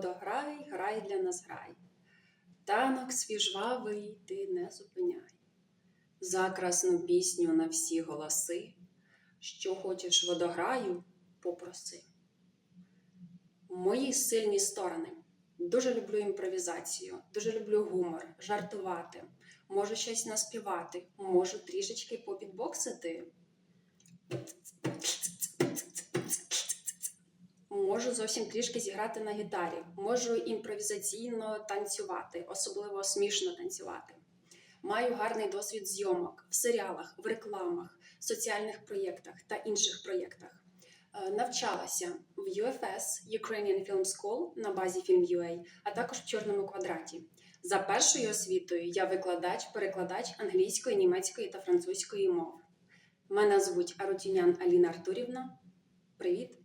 водо, водо, грай, для нас грай. Танок свій жвавий ти не зупиняй. Закрасну пісню на всі голоси, що хочеш водограю, попроси. Мої сильні сторони. Дуже люблю імпровізацію, дуже люблю гумор, жартувати, можу щось наспівати, можу трішечки попідбоксити. Можу зовсім трішки зіграти на гітарі, можу імпровізаційно танцювати, особливо смішно танцювати. Маю гарний досвід зйомок в серіалах, в рекламах, соціальних проєктах та інших проєктах. Е, Навчалася в UFS Ukrainian Film School на базі Film.ua, а також в Чорному квадраті. За першою освітою я викладач, перекладач англійської, німецької та французької мов. Мене звуть Арутюнян Аліна Артурівна. Привіт!